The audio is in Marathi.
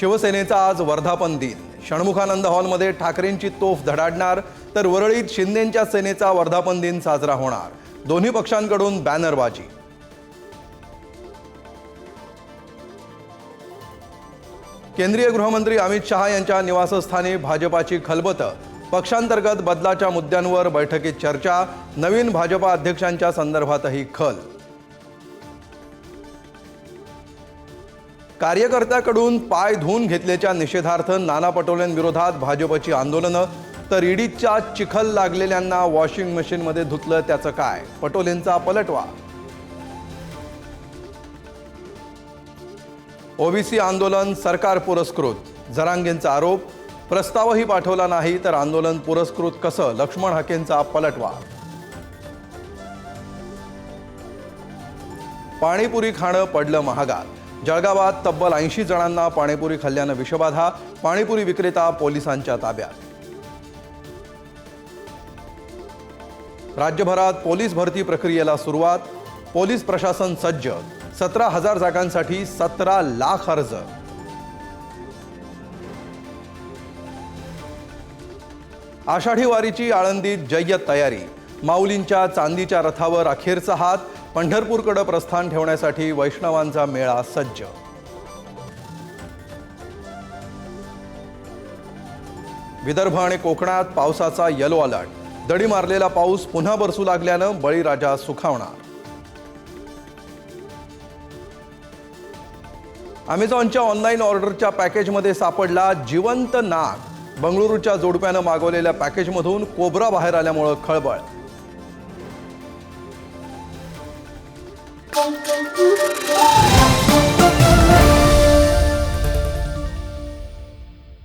शिवसेनेचा आज वर्धापन दिन. षण्मुखानंद हॉलमध्ये ठाकरेंची तोफ धडाडणार तर वरळीत शिंदेंच्या सेनेचा वर्धापन दिन साजरा होणार. दोन्ही पक्षांकडून बॅनरबाजी. केंद्रीय गृहमंत्री अमित शहा यांच्या निवासस्थानी भाजपाची खलबत. पक्षांतर्गत बदलाच्या मुद्द्यांवर बैठकीत चर्चा. नवीन भाजपा अध्यक्षांच्या संदर्भातही खल. कार्यकर्त्याकडून पाय धुवून घेतल्याच्या निषेधार्थ नाना पटोलेंविरोधात भाजपची आंदोलनं तर ईडीच्या चिखल लागलेल्यांना वॉशिंग मशीनमध्ये धुतलं त्याचं काय? पटोलेंचा पलटवा ओबीसी आंदोलन सरकार पुरस्कृत जरांगेंचा आरोप. प्रस्तावही पाठवला नाही तर आंदोलन पुरस्कृत कसं? लक्ष्मण हकेंचा पलटवा पाणीपुरी खाणं पडलं महागात. जळगावात तब्बल ऐंशी जणांना पाणीपुरी खाल्ल्यानं विषबाधा पाणीपुरी विक्रेता पोलिसांच्या ताब्यात. राज्यभरात पोलीस भरती प्रक्रियेला सुरुवात पोलीस प्रशासन सज्ज सतरा हजार जागांसाठी सतरा लाख अर्ज. आषाढी वारीची आळंदीत जय्यत तयारी माऊलींच्या चांदीच्या रथावर अखेरचा हात पंढरपूरकडं प्रस्थान ठेवण्यासाठी वैष्णवांचा मेळा सज्ज. विदर्भ आणि कोकणात पावसाचा येलो अलर्ट दडी मारलेला पाऊस पुन्हा बरसू लागल्यानं बळीराजा सुखावणार. अमेझॉनच्या ऑनलाईन ऑर्डरच्या पॅकेजमध्ये सापडला जिवंत नाग. बंगळुरूच्या जोडप्यानं मागवलेल्या पॅकेजमधून कोबरा बाहेर आल्यामुळं खळबळ. Oh. boom.